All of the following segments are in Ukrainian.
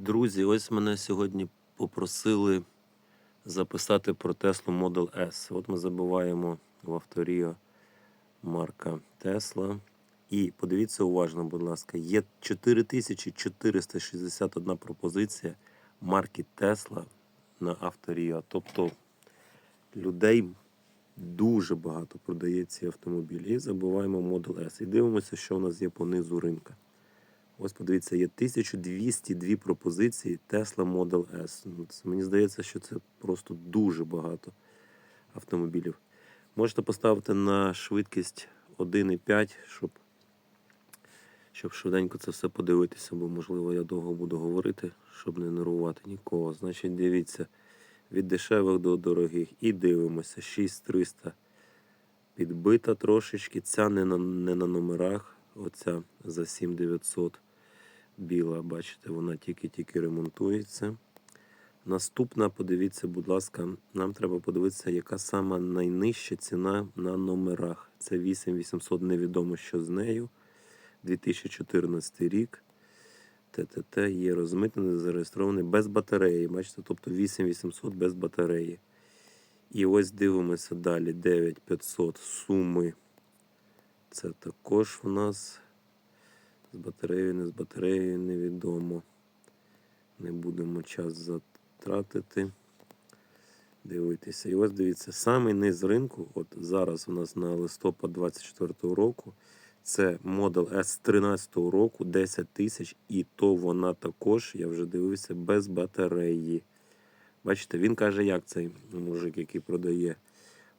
Друзі, ось мене сьогодні попросили записати про Tesla Model S. От ми забуваємо в авторіо марка Tesla. І подивіться уважно, будь ласка, є 4461 пропозиція марки Tesla на авторіо. Тобто людей дуже багато продає ці автомобілі. І забуваємо Model S. І дивимося, що у нас є по низу ринка. Ось подивіться, є 1202 пропозиції Tesla Model S. Ну, Мені здається, що це просто дуже багато автомобілів. Можете поставити на швидкість 1,5, щоб, щоб швиденько це все подивитися, бо, можливо, я довго буду говорити, щоб не нервувати нікого. Значить, дивіться, від дешевих до дорогих. І дивимося, 6300 підбита трошечки. Ця не на, не на номерах. Оця за 7900 біла, бачите, вона тільки-тільки ремонтується. Наступна, подивіться, будь ласка, нам треба подивитися, яка сама найнижча ціна на номерах. Це 8800, невідомо, що з нею. 2014 рік. ТТТ є розмитнений, зареєстрований без батареї. Бачите, тобто 8800 без батареї. І ось дивимося далі. 9500 суми. Це також у нас батареєю, не з батареєю невідомо. Не будемо час затратити. Дивитися. І ось дивіться, самий низ ринку, от зараз у нас на листопад 24 року, це Model S 13 року 10 тисяч, і то вона також, я вже дивився, без батареї. Бачите, він каже, як цей мужик, який продає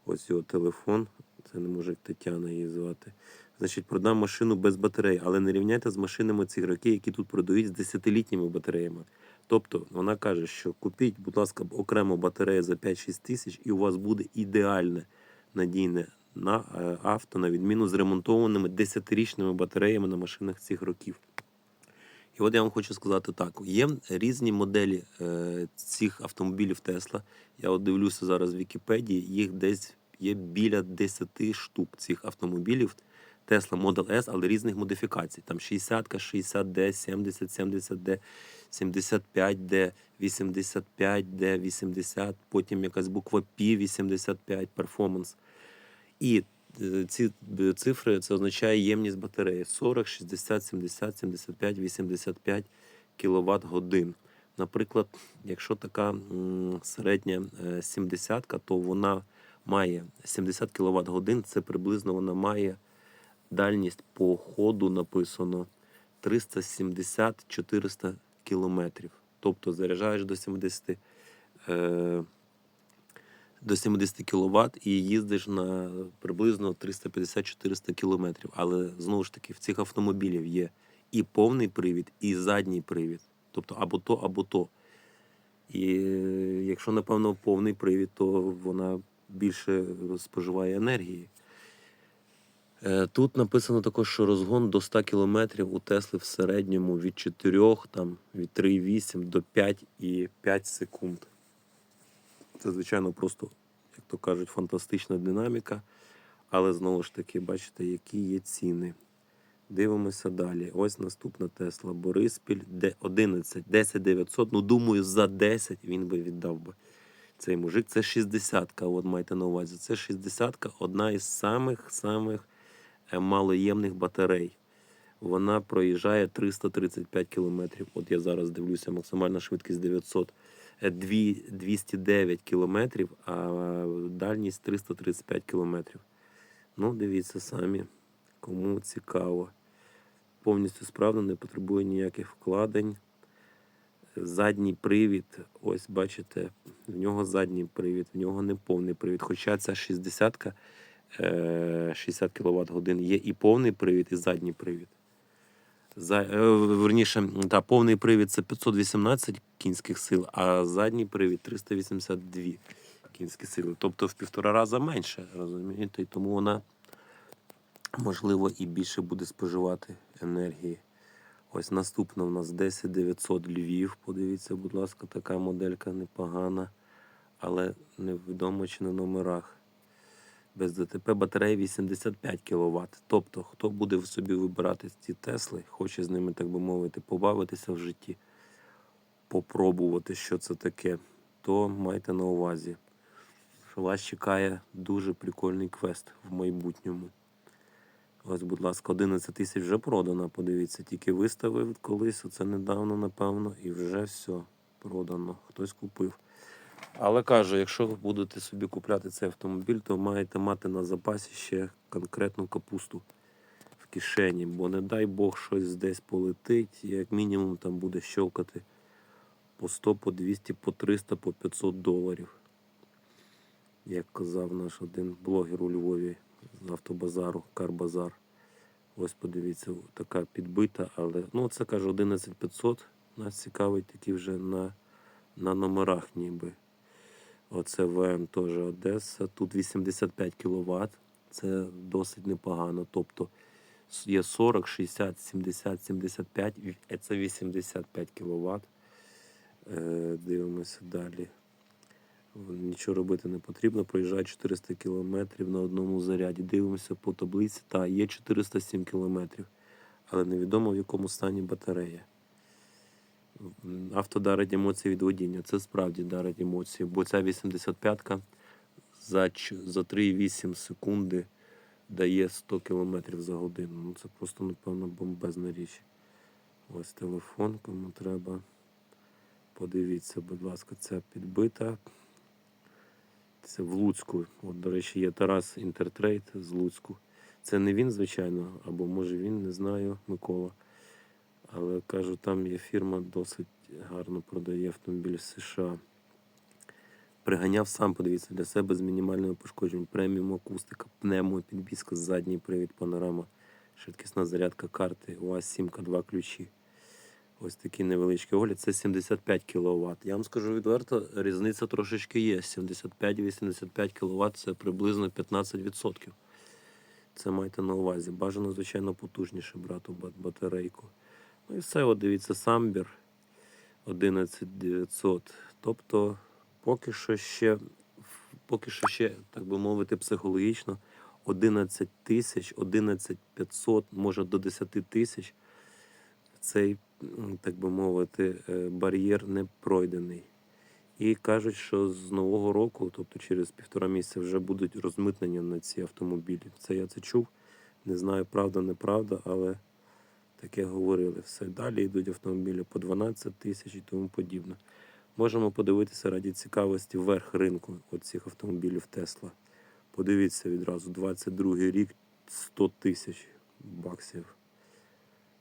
ось його телефон. Це не мужик Тетяна її звати. Значить, продам машину без батареї, але не рівняйте з машинами ці роки, які тут продають з 10-літніми батареями. Тобто вона каже, що купіть, будь ласка, окремо батарею за 5-6 тисяч, і у вас буде ідеальне надійне на е, авто, на відміну з ремонтованими 10-річними батареями на машинах цих років. І от я вам хочу сказати так: є різні моделі е, цих автомобілів Тесла. Я от дивлюся зараз в Вікіпедії, їх десь є біля 10 штук цих автомобілів Tesla Model S, але різних модифікацій. Там 60, 60D, 70, 70D, 75D, 85D, 80, потім якась буква P 85 Performance. І е, ці е, цифри це означає ємність батареї 40, 60, 70, 75, 85 кВт годин. Наприклад, якщо така середня 70, то вона має 70 кВт годин, це приблизно вона має дальність по ходу написано 370-400 кілометрів. Тобто заряджаєш до 70 е, до 70 кВт і їздиш на приблизно 350-400 кілометрів. Але знову ж таки, в цих автомобілів є і повний привід, і задній привід. Тобто або то, або то. І е, якщо, напевно, повний привід, то вона більше споживає енергії. Е, Тут написано також, що розгон до 100 км у Тесли в середньому від 4, там, від 3,8 до 5,5 секунд. Це, звичайно, просто, як то кажуть, фантастична динаміка. Але знову ж таки, бачите, які є ціни. Дивимося далі. Ось наступна Тесла Бориспіль, де 11, 10 900. Ну, думаю, за 10 він би віддав би цей мужик. Це 60-ка, от майте на увазі. Це 60-ка, одна із самих-самих малоємних батарей. Вона проїжджає 335 кілометрів. От я зараз дивлюся, максимальна швидкість 900, е, 209 кілометрів, а дальність 335 кілометрів. Ну, дивіться самі, кому цікаво. Повністю справно, не потребує ніяких вкладень. Задній привід, ось бачите, в нього задній привід, в нього не повний привід. Хоча ця 60 е, 60 кВт годин є і повний привід, і задній привід. За, е, верніше, та, повний привід це 518 кінських сил, а задній привід 382 кінські сили. Тобто в півтора рази менше, розумієте? І тому вона, можливо, і більше буде споживати енергії. Ось наступна у нас 10900 Львів. Подивіться, будь ласка, така моделька непогана, але невідомо чи на номерах. Без ДТП батарея 85 кВт. Тобто, хто буде собі вибирати ці Тесли, хоче з ними, так би мовити, побавитися в житті. попробувати, що це таке, то майте на увазі, що вас чекає дуже прикольний квест в майбутньому. Ось, будь ласка, 11 тисяч вже продано. Подивіться, тільки виставив колись, оце недавно, напевно, і вже все продано. Хтось купив. Але кажу, якщо ви будете собі купляти цей автомобіль, то маєте мати на запасі ще конкретну капусту в кишені, бо не дай Бог щось десь полетить, і як мінімум там буде щелкати по 100, по 200, по 300, по 500 доларів. Як казав наш один блогер у Львові з автобазару, Карбазар. Ось подивіться, така підбита, але ну це каже 11500. Нас цікавить такі вже на, на номерах ніби. Оце ВМ теж Одеса. Тут 85 кВт. Це досить непогано. Тобто є 40, 60, 70, 75, це 85 кВт. Е, дивимося далі. Нічого робити не потрібно. Проїжджає 400 км на одному заряді. Дивимося по таблиці. Та, є 407 км, але невідомо в якому стані батарея. Авто дарить емоції від водіння. Це справді дарить емоції, бо ця 85-ка за, за 3,8 секунди дає 100 км за годину. Ну, це просто, напевно, бомбезна річ. Ось телефон, кому треба. Подивіться, будь ласка, ця підбита. Це в Луцьку. От, до речі, є Тарас Інтертрейд з Луцьку. Це не він, звичайно, або може він, не знаю, Микола. Але кажу, там є фірма, досить гарно продає автомобіль з США. Приганяв сам, подивіться, для себе з мінімальними пошкодженнями. Преміум акустика, пневмо, підвізка, задній привід, панорама, швидкісна зарядка карти, УАЗ 7 2 ключі. Ось такий невеличкий огляд. Це 75 кВт. Я вам скажу відверто, різниця трошечки є. 75-85 кВт це приблизно 15%. Це майте на увазі. Бажано, звичайно, потужніше брати батарейку. Ну і все, от дивіться, самбір 11900. Тобто, поки що ще, поки що ще, так би мовити, психологічно 11 тисяч, 11 500, може до 10 тисяч. Цей, так би мовити, е, бар'єр не пройдений. І кажуть, що з нового року, тобто через півтора місяця, вже будуть розмитнення на ці автомобілі. Це я це чув. Не знаю, правда, неправда, але таке говорили. Все далі йдуть автомобілі по 12 тисяч і тому подібне. Можемо подивитися раді цікавості верх ринку оцих автомобілів Тесла. Подивіться відразу, 22 рік 100 тисяч баксів.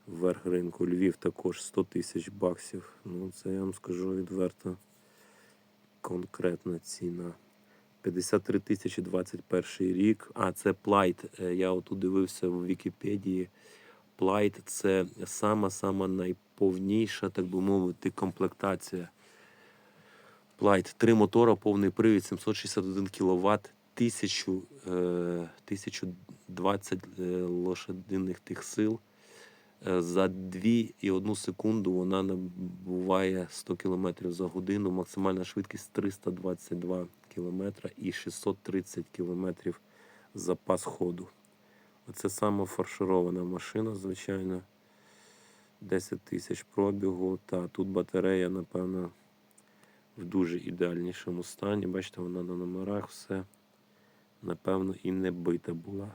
Верх ринку Львів також 100 тисяч баксів. Ну, це я вам скажу відверто конкретна ціна. 53 тисячі 21 рік. А, це плайт. Е, Я отут дивився в Вікіпедії. Плайт це сама-сама найповніша, так би мовити, комплектація. Плайт. Три мотора, повний привід, 761 кВт, 1000, е, 1020 е, лошадиних тих сил. Е, За 2,1 секунду вона набуває 100 км за годину. Максимальна швидкість 322 км і 630 км запас ходу. Оце саме фарширована машина, звичайно. 10 тисяч пробігу. Та тут батарея, напевно, в дуже ідеальнішому стані. Бачите, вона на номерах все. Напевно, і не бита була.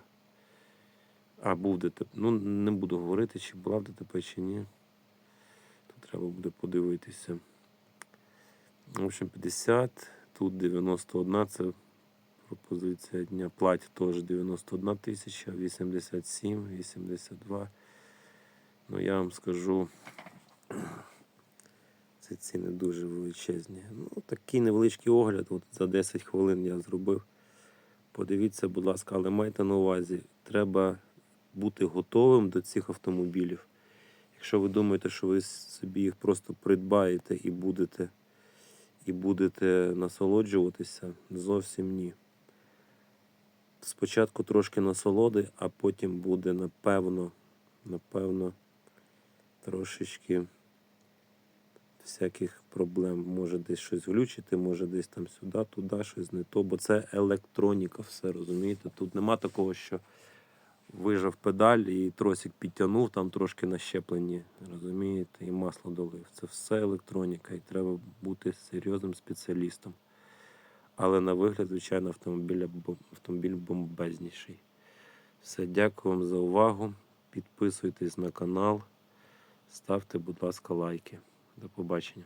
А, був ДТП. Ну, не буду говорити, чи була в ДТП, чи ні. Тут треба буде подивитися. В общем, 50, тут 91, це пропозиція дня. Плать теж 91 тисяча, 87, 82. Ну, я вам скажу, це ціни дуже величезні. Ну, такий невеличкий огляд. От за 10 хвилин я зробив. Подивіться, будь ласка, але майте на увазі, треба бути готовим до цих автомобілів. Якщо ви думаєте, що ви собі їх просто придбаєте і будете, і будете насолоджуватися, зовсім ні. Спочатку трошки насолоди, а потім буде напевно, напевно, трошечки всяких проблем. Може десь щось глючити, може десь там сюди, туди, щось не то, бо це електроніка, все розумієте. Тут нема такого, що вижав педаль і тросик підтягнув, там трошки на щепленні, розумієте, і масло долив. Це все електроніка, і треба бути серйозним спеціалістом. Але на вигляд, звичайно, автомобіль, автомобіль бомбезніший. Все, дякую вам за увагу. Підписуйтесь на канал, ставте, будь ласка, лайки. До побачення.